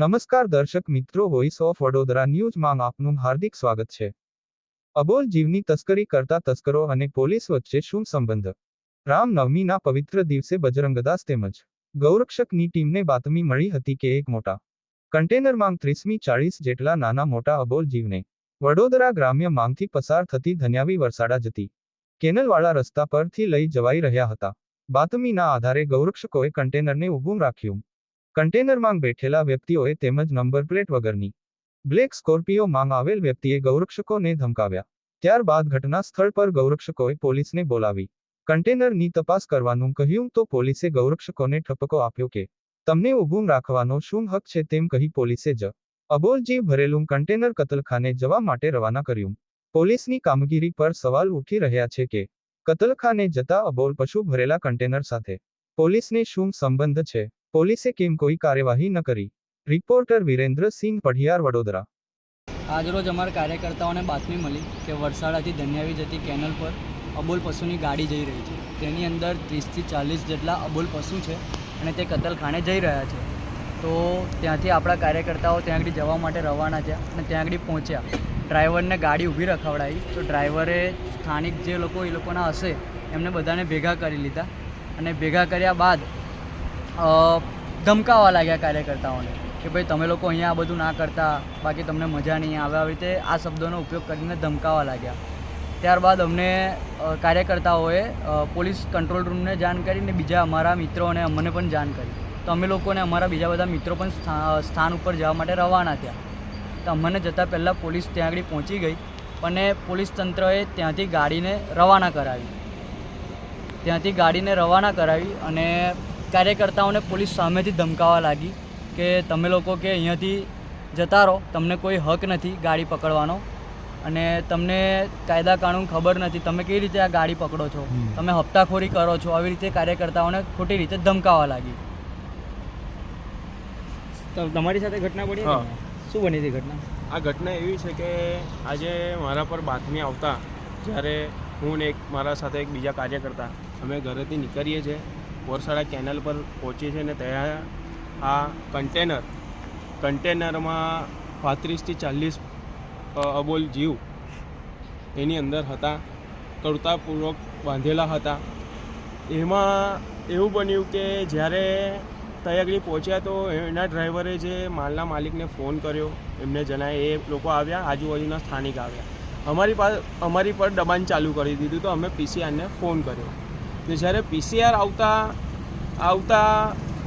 નમસ્કાર દર્શક મિત્રો વોઇસ ઓફ વડોદરા ન્યૂઝમાં આપનું હાર્દિક સ્વાગત છે. અબોલ જીવની તસ્કરી કરતા તસ્કરો અને પોલીસ વચ્ચે શું સંબંધ? રામ નવમીના પવિત્ર દિવસે બજરંગદાસ તેમજ ગૌરક્ષકની ટીમને બાતમી મળી હતી કે એક મોટા કન્ટેનરમાં ત્રીસમી ચાળીસ જેટલા નાના મોટા અબોલ જીવને વડોદરા ગ્રામ્ય માંગથી પસાર થતી ધન્યાવી વરસાડા જતી કેનલવાળા રસ્તા પરથી લઈ જવાઈ રહ્યા હતા. બાતમીના આધારે ગૌરક્ષકોએ કન્ટેનરને ઊભું રાખ્યું. કન્ટેનરમાં બેઠેલા વ્યક્તિઓએ તેમજ નંબર પ્લેટ વગરની બ્લેક સ્કોર્પિયો માંગ આવેલ વ્યક્તિએ ગૌરક્ષકોને ધમકાવ્યા. ત્યારબાદ ઘટના સ્થળ પર ગૌરક્ષકોએ પોલીસને બોલાવી. કન્ટેનરની તપાસ કરવાનું કહ્યું તો પોલીસે ગૌરક્ષકોને ઠપકો આપ્યો કે, તમને ઊભું રાખવાનો શું હક છે? તેમ કહી પોલીસે જ અબોલજી ભરેલું કન્ટેનર કતલખાને જવા માટે રવાના કર્યું. પોલીસની કામગીરી પર સવાલ ઉઠી રહ્યા છે કે, કતલખાને જતા અબોલ પશુ ભરેલા કન્ટેનર સાથે પોલીસને શું સંબંધ છે? પોલીસે કેમ કોઈ કાર્યવાહી ન કરી? રિપોર્ટર વિરેન્દ્રસિંહ પઢિયાર, વડોદરા. આજરોજ અમારા કાર્યકર્તાઓને બાતમી મળી કે વરસાડાથી ધન્યાવી જતી કેનલ પર અબોલ પશુની ગાડી જઈ રહી છે. તેની અંદર ત્રીસથી ચાલીસ જેટલા અબોલ પશુ છે અને તે કતલખાને જઈ રહ્યા છે. તો ત્યાંથી આપણા કાર્યકર્તાઓ ત્યાં આગળ જવા માટે રવાના થયા અને ત્યાં આગળ પહોંચ્યા. ડ્રાઈવરને ગાડી ઊભી રખાવડાવી. તો ડ્રાઈવરે સ્થાનિક જે લોકો એ લોકોના હશે એમને બધાને ભેગા કરી લીધા. અને ભેગા કર્યા બાદ અ, ધમકાવવા લાગ્યા કાર્યકર્તાઓને કે ભાઈ તમે લોકો અહીંયા આ બધું ના કરતા બાકી તમને મજા નહીં આવે આવી રીતે આ શબ્દોનો ઉપયોગ કરીને ધમકાવા લાગ્યા. ત્યારબાદ અમને કાર્યકર્તાઓએ પોલીસ કંટ્રોલ રૂમને જાણ કરીને બીજા અમારા મિત્રોને અમને પણ જાણ કરી. તો અમે લોકોને અમારા બીજા બધા મિત્રો પણ સ્થા- સ્થાન ઉપર જવા માટે રવાના થયા. તો અમને જતાં પહેલાં પોલીસ ત્યાં આગળ પહોંચી ગઈ અને પોલીસ તંત્રએ ત્યાંથી ગાડીને રવાના કરાવી. ત્યાંથી ગાડીને રવાના કરાવી અને કાર્યકર્તાઓને પોલીસ સામેથી ધમકાવવા લાગી કે તમે લોકો કે અહીંયાથી જતા રહો તમને કોઈ હક નથી ગાડી પકડવાનો. અને તમને કાયદા કાનૂન ખબર નથી તમે કેવી રીતે આ ગાડી પકડો છો? તમે હપ્તાખોરી કરો છો આવી રીતે કાર્યકર્તાઓને ખોટી રીતે ધમકાવા લાગી. તો તમારી સાથે ઘટના ને? શું બની હતી ઘટના? આ ઘટના એવી છે કે આજે મારા પર બાતમી આવતા જ્યારે હું ને એક મારા સાથે એક બીજા કાર્યકર્તા અમે ઘરેથી નીકળીએ છીએ. બોરસાડા કેનલ પર પહોંચી છે અને ત્યાં આ કન્ટેનર, કન્ટેનરમાં પાંત્રીસથી ચાલીસ અબોલ જીવ એની અંદર હતા કરતાપૂર્વક બાંધેલા હતા. એમાં એવું બન્યું કે જ્યારે તૈયારી પહોંચ્યા તો એના ડ્રાઈવરે જે માલના માલિકને ફોન કર્યો, એમને જણાય એ લોકો આવ્યા, આજુબાજુના સ્થાનિક આવ્યા. અમારી પાસે અમારી પર દબાણ ચાલુ કરી દીધું, તો અમે પીસીઆરને ફોન કર્યો. ને જ્યારે પીસીઆર આવતા આવતા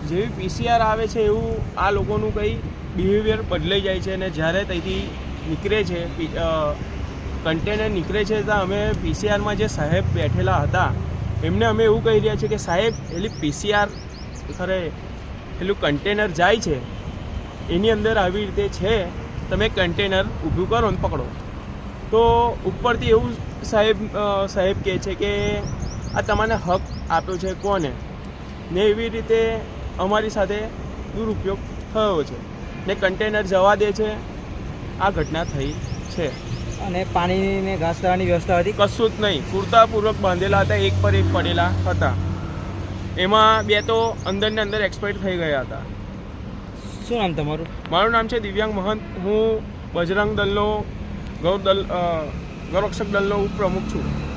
જેવી પીસીઆર આવે છે એવું આ લોકોનું કંઈ બિહેવિયર બદલાઈ જાય છે અને જ્યારે ત્યાંથી નીકળે છે કન્ટેનર નીકળે છે ત્યાં અમે પીસીઆરમાં જે સાહેબ બેઠેલા હતા, એમને અમે એવું કહી રહ્યા છીએ કે સાહેબ એલી પીસીઆર ખરે પેલું કન્ટેનર જાય છે, એની અંદર આવી રીતે છે, તમે કન્ટેનર ઊભું કરો ને પકડો. તો ઉપરથી એવું સાહેબ સાહેબ કહે છે કે આ તમને હક આપ્યો છે કોને? ને એવી રીતે અમારી સાથે દુરુપયોગ થયો છે. ને કન્ટેનર જવા દે છે. આ ઘટના થઈ છે. અને પાણીને ને ઘાસ ચારાની વ્યવસ્થા હતી? કશું જ નહીં. પૂરતાપૂર્વક બાંધેલા હતા. એક પર એક પડેલા હતા. એમાં બે તો અંદરને અંદર એક્સપાયર થઈ ગયા હતા. શું નામ તમારું? મારું નામ છે દિવ્યાંગ મહંત. હું બજરંગ દળનો ગૌરદલ ગૌરક્ષક દળનો ઉપપ્રમુખ છું.